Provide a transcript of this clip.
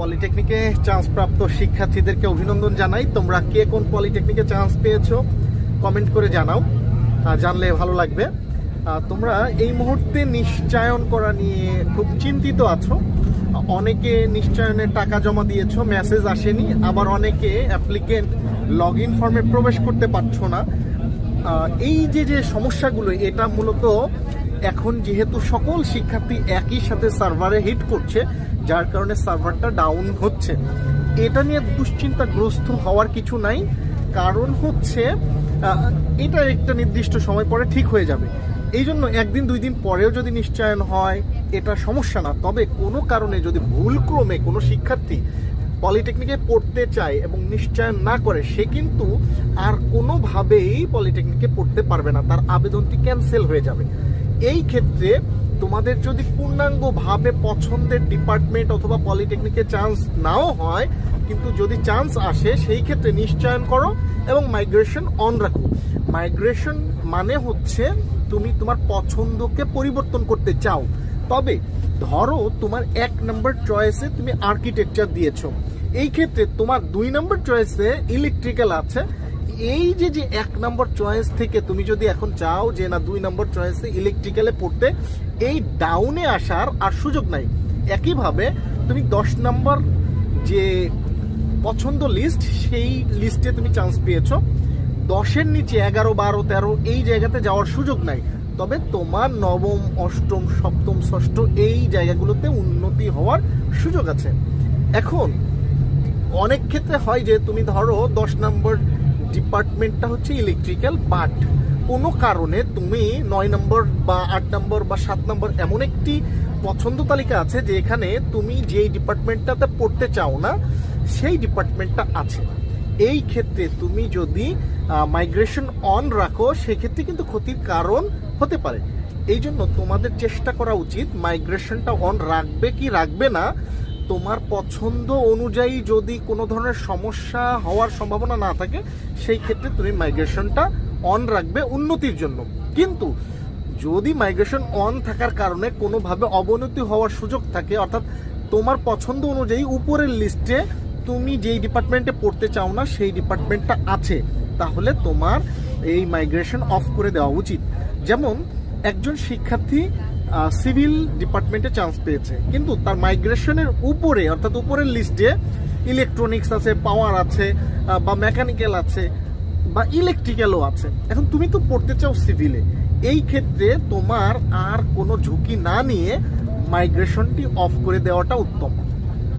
পলিটেকনিকে chance প্রাপ্ত শিক্ষার্থীদেরকে অভিনন্দন জানাই। তোমরা কে কোন পলিটেকনিকে চান্স পেয়েছ কমেন্ট করে জানাও। জানলে ভালো লাগবে। তোমরা এই মুহূর্তে নিশ্চয়ন করা নিয়ে খুব চিন্তিত আছো। অনেকে নিশ্চয়নের টাকা জমা দিয়েছ মেসেজ আসেনি। আবার অনেকে অ্যাপ্লিকেন্ট লগ ইন ফর্মে প্রবেশ করতে পারছ না। এই যে যে সমস্যাগুলো, এটা মূলত এখন যেহেতু সকল শিক্ষার্থী একই সাথে সার্ভারে হিট করছে, যার কারণে সার্ভারটা ডাউন হচ্ছে। এটা নিয়ে দুশ্চিন্তাগ্রস্ত হওয়ার কিছু নাই, কারণ হচ্ছে এটা একটা নির্দিষ্ট সময় পরে ঠিক হয়ে যাবে। এই জন্য একদিন, দুই দিন পরেও যদি নিশ্চয়ন হয়, এটা সমস্যা না। তবে কোনো কারণে যদি ভুলক্রমে কোনো শিক্ষার্থী পলিটেকনিকে পড়তে চায় এবং নিশ্চয়ন না করে, সে কিন্তু আর কোনোভাবেই পলিটেকনিকে পড়তে পারবে না। তার আবেদনটি ক্যান্সেল হয়ে যাবে। এই ক্ষেত্রে তোমাদের যদি পূর্ণাঙ্গভাবে পছন্দের ডিপার্টমেন্ট অথবা পলিটেকনিকে চান্স নাও হয়, কিন্তু যদি চান্স আসে, সেই ক্ষেত্রে নিশ্চয়ন করো এবং মাইগ্রেশন অন রাখো। মাইগ্রেশন মানে হচ্ছে তুমি তোমার পছন্দকে পরিবর্তন করতে চাও। তবে ধরো তোমার এক নম্বর চয়েসে তুমি আর্কিটেকচার দিয়েছ। এই ক্ষেত্রে তোমার দুই নম্বর চয়েসে ইলেকট্রিক্যাল আছে এই যে যে এক নম্বর চয়েস থেকে তুমি যদি এখন চাও যে, না, দুই নম্বর চয়েসে ইলেকট্রিক্যালে পড়তে, এই ডাউনে আসার আর সুযোগ নাই। একইভাবে তুমি দশ নম্বর যে পছন্দ লিস্ট সেই লিস্টে তুমি চান্স পেয়েছ। দশের নিচে এগারো, বারো, তেরো, এই জায়গাতে যাওয়ার সুযোগ নাই। তবে তোমার নবম, অষ্টম, সপ্তম, ষষ্ঠ এই জায়গাগুলোতে উন্নতি হওয়ার সুযোগ আছে। এখন অনেক ক্ষেত্রে হয় যে, তুমি ধরো দশ নম্বর ডিপার্টমেন্টটা হচ্ছে ইলেকট্রিক্যাল বাট কোনো কারণে তুমি নয় নম্বর বা আট নম্বর বা সাত নম্বর এমন একটি পছন্দ তালিকা আছে যে এখানে তুমি যেই ডিপার্টমেন্টটাতে পড়তে চাও না, সেই ডিপার্টমেন্টটা আছে। এই ক্ষেত্রে তুমি যদি মাইগ্রেশন অন রাখো, সেক্ষেত্রে কিন্তু ক্ষতির কারণ হতে পারে। এই জন্য তোমাদের চেষ্টা করা উচিত মাইগ্রেশনটা অন রাখবে কি রাখবে না তোমার পছন্দ অনুযায়ী যদি কোনো ধরনের সমস্যা হওয়ার সম্ভাবনা না থাকে, সেই ক্ষেত্রে তুমি মাইগ্রেশনটা অন রাখবে উন্নতির জন্য। কিন্তু যদি মাইগ্রেশন অন থাকার কারণে কোনোভাবে অবনতি হওয়ার সুযোগ থাকে, অর্থাৎ তোমার পছন্দ অনুযায়ী উপরের লিস্টে তুমি যেই ডিপার্টমেন্টে পড়তে চাও না, সেই ডিপার্টমেন্টটা আছে, তাহলে তোমার এই মাইগ্রেশন অফ করে দেওয়া উচিত। যেমন একজন শিক্ষার্থী সিভিল ডিপার্টমেন্টে চান্স পেয়েছে। কিন্তু তার মাইগ্রেশনের উপরে, অর্থাৎ উপরের লিস্টে ইলেকট্রনিক্স আছে পাওয়ার আছে বা মেকানিক্যাল আছে, বা ইলেকট্রিক্যালও আছে। এখন তুমি তো পড়তে চাও সিভিলে এই ক্ষেত্রে তোমার আর কোনো ঝুঁকি না নিয়ে মাইগ্রেশনটি অফ করে দেওয়াটা উত্তম।